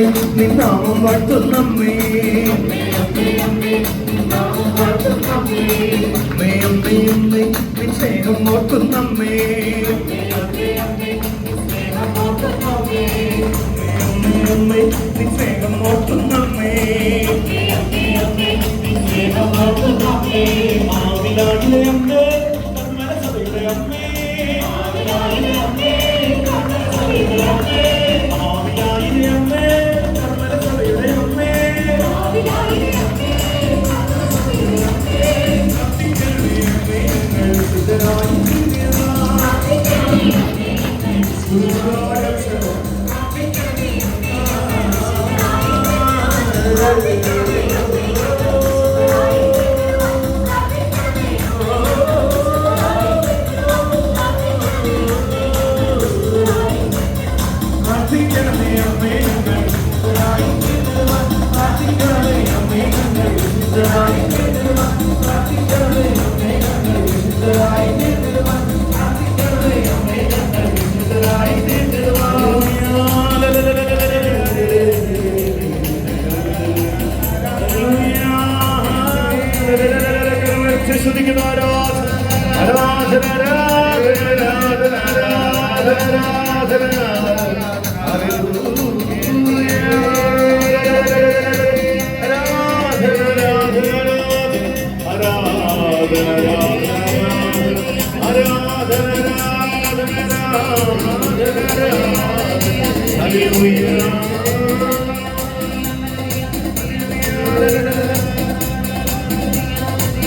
നിന്നാമം വാഴ്ത്തുന്നമ്മേ. അമ്മേ അമ്മേ അമ്മേ നിൻ സ്നേഹം ഓർക്കുന്നമ്മേ. അമ്മേ അമ്മേ നിൻ സ്നേഹം ഓർക്കുന്നമ്മേ. ആവിലാടിലെ അമ്മേ കർമ്മല സഭയുടെ അമ്മേ. ആവിലാടിലെ Nothing can be of me. ശ്രുതിക്കുന്ന ആരാധന ആരാധന ആരാധന ആരാധന ആരാധന ആരാധന Hallelujah.